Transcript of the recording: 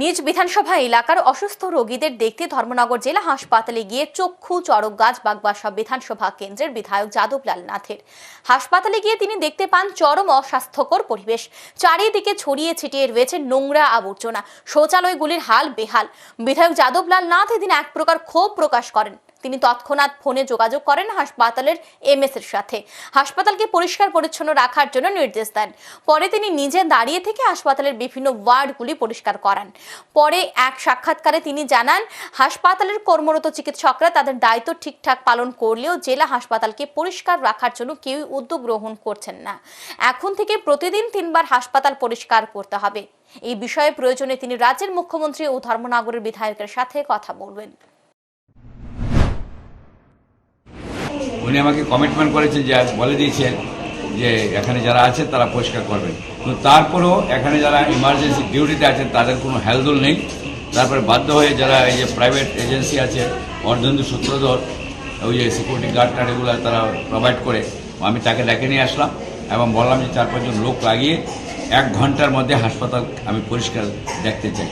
নিজ বিধানসভা এলাকার অসুস্থ রোগীদের দেখতে ধর্মনগর জেলা হাসপাতালে গিয়ে চক্ষু চড়ক গাছ, বাগবাসা বিধানসভা কেন্দ্রের বিধায়ক যাদবলাল নাথের। হাসপাতালে গিয়ে তিনি দেখতে পান চরম অস্বাস্থ্যকর পরিবেশ। চারিদিকে ছড়িয়ে ছিটিয়ে রয়েছে নোংরা আবর্জনা। শৌচালয়গুলির হাল বেহাল। বিধায়ক যাদবলাল নাথ এদিন এক প্রকার ক্ষোভ প্রকাশ করেন। তিনি তৎক্ষণাৎ ফোনে যোগাযোগ করেন হাসপাতালের এমএস এর সাথে। হাসপাতালকে পরিষ্কার পরিচ্ছন্ন রাখার জন্য নির্দেশ দেন। পরে তিনি নিজে দাঁড়িয়ে থেকে হাসপাতালের বিভিন্ন ওয়ার্ডগুলি পরিষ্কার করান। পরে এক সাক্ষাৎকারে তিনি জানান, হাসপাতালের কর্মরত চিকিৎসকরা তাদের দায়িত্ব ঠিকঠাক পালন করলেও জেলা হাসপাতালকে পরিষ্কার রাখার জন্য কেউই উদ্যোগ গ্রহণ করছেন না। এখন থেকে প্রতিদিন তিনবার হাসপাতাল পরিষ্কার করতে হবে। এই বিষয়ে প্রয়োজনে তিনি রাজ্যের মুখ্যমন্ত্রী ও ধর্মনগরের বিধায়কের সাথে কথা বলবেন। উনি আমাকে কমিটমেন্ট করেছেন যে বলে দিয়েছেন যে এখানে যারা আছে তারা পরিষ্কার করবেন। কিন্তু তারপরেও এখানে যারা ইমার্জেন্সি ডিউটিতে আছেন, তাদের কোনো হেলদোল নেই। তারপরে বাধ্য হয়ে যারা এই যে প্রাইভেট এজেন্সি আছে অর্ধেন্দু সূত্রধর, ওই যে সিকিউরিটি গার্ড টার্ড এগুলো তারা প্রোভাইড করে, আমি তাকে ডেকে নিয়ে আসলাম এবং বললাম যে চার পাঁচজন লোক লাগিয়ে এক ঘণ্টার মধ্যে হাসপাতাল আমি পরিষ্কার দেখতে চাই।